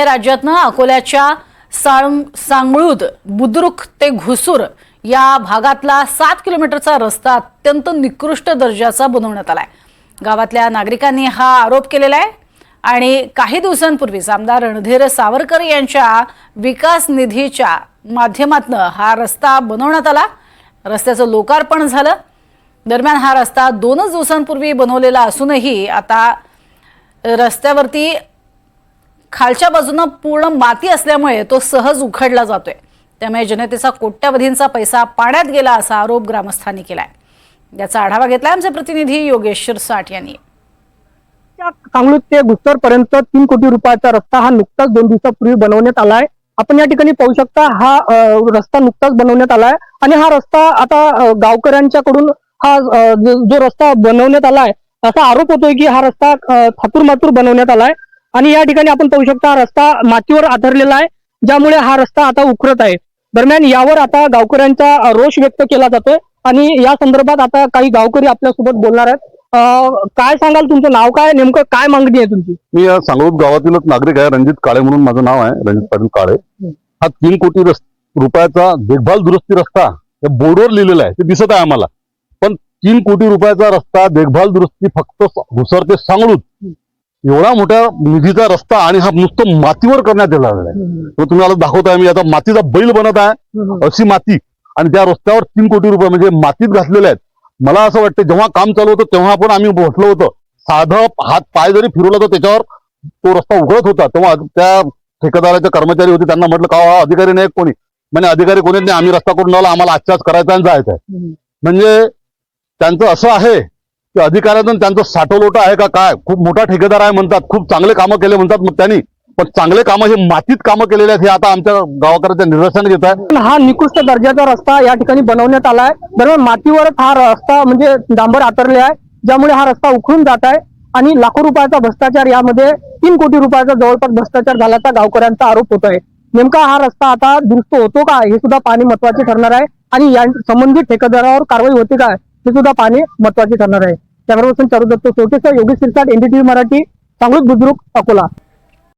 आहे राज्यातनं अकोल्याच्या साळुंग सांगळूद बुद्रुक ते घुसूर या भागातला सात किलोमीटरचा रस्ता अत्यंत निकृष्ट दर्जाचा बनवण्यात आलाय. गावातल्या नागरिकांनी हा आरोप केलेला आहे आणि काही दिवसांपूर्वीच आमदार रणधीर सावरकर यांच्या विकास निधीच्या माध्यमातनं हा रस्ता बनवण्यात आला. रस्त्याचं लोकार्पण झालं. दरम्यान हा रस्ता दोनच दिवसांपूर्वी बनवलेला असूनही आता रस्त्यावरती खालच्या बाजूनं पूर्ण माती असल्यामुळे तो सहज उखडला जातोय. त्यामुळे जनतेचा कोट्यावधींचा पैसा पाण्यात गेला असा आरोप ग्रामस्थांनी केलाय. याचा आढावा घेतलाय आमचे प्रतिनिधी योगेश शिरसाट यांनी. सांगलीत ते गुस्तर पर्यंत तीन कोटी रुपयाचा रस्ता हा नुकताच दोन दिवसापूर्वी बनवण्यात आलाय. आपण या ठिकाणी पाहू शकता हा रस्ता नुकताच बनवण्यात आलाय आणि हा रस्ता आता गावकऱ्यांच्याकडून हा जो जो रस्ता बनवण्यात आलाय असा आरोप होतोय की हा रस्ता थातूर मातूर बनवण्यात आलाय. आणि या ठिकाणी आपण पाहू शकता रस्ता मातीवर आधारलेला आहे ज्यामुळे हा रस्ता आता उखरत आहे. दरम्यान यावर आता गावकऱ्यांचा रोष व्यक्त केला जातोय आणि या संदर्भात आता काही गावकरी आपल्यासोबत बोलणार आहेत. काय सांगाल तुमचं नाव काय नेमकं काय मागणी आहे तुमची? मी या सांगोद गावातीलच नागरिक आहे रणजित काळे म्हणून माझं नाव आहे रणजित पाटील काळे. हा. तीन कोटी रुपयाचा देखभाल दुरुस्ती रस्ता या बोर्डवर लिहिलेला आहे ते दिसत आहे आम्हाला. पण तीन कोटी रुपयाचा रस्ता देखभाल दुरुस्ती फक्त स- घुसर ते सांगळूत. एवढा मोठ्या निधीचा रस्ता आणि हा नुसतं मातीवर करण्यात आलेला आहे तो तुम्ही आता दाखवताय मी आता मातीचा बैल बनत आहे अशी माती. आणि त्या रस्त्यावर तीन कोटी रुपये म्हणजे मातीत घातलेले आहेत. मला असं वाटतं जेव्हा काम चालू होतं तेव्हा पण आम्ही बसलो होतो. साधं हात पाय जरी फिरवला तर त्याच्यावर तो रस्ता उघडत होता. तेव्हा त्या ठेकेदाराचे कर्मचारी होते त्यांना म्हटलं का अधिकारी नाही कोणी. म्हणजे अधिकारी कोणी नाही आम्ही रस्ता करून लावला आम्हाला आजच्याच करायचा आणि जायचं आहे म्हणजे त्यांचं असं आहे की अधिकाऱ्यातून त्यांचं साठवलोटा आहे का काय? खूप मोठा ठेकेदार आहे म्हणतात. खूप चांगले कामं केले म्हणतात मग त्यांनी. पण चांगले कामं हे मातीत कामं केलेले आहेत हे आता आमच्या गावाकऱ्याच्या निदर्शनात येत आहे. हा निकृष्ट दर्जाचा रस्ता या ठिकाणी बनवण्यात आलाय दरम्यान मातीवरच हा रस्ता म्हणजे डांबर आतरले आहे. ज्यामुळे हा रस्ता उखडून जात आहे आणि लाखो रुपयाचा भ्रष्टाचार यामध्ये तीन कोटी रुपयाचा जवळपास भ्रष्टाचार झाल्याचा गावकऱ्यांचा आरोप होत आहे नेमका हा रस्ता आता दुरुस्त होतो का? हे सुद्धा पाहणे महत्त्वाचे ठरणार आहे. आणि या संबंधित ठेकेदारावर कारवाई होते का? हे सुद्धा पाहणे महत्त्वाचे ठरणार आहे. कॅमेरापर्सन चारू दत्त सोटेसा योगेश शिरसाट एनडीटीव्ही मराठी सांगलीत बुद्रुक अकोला.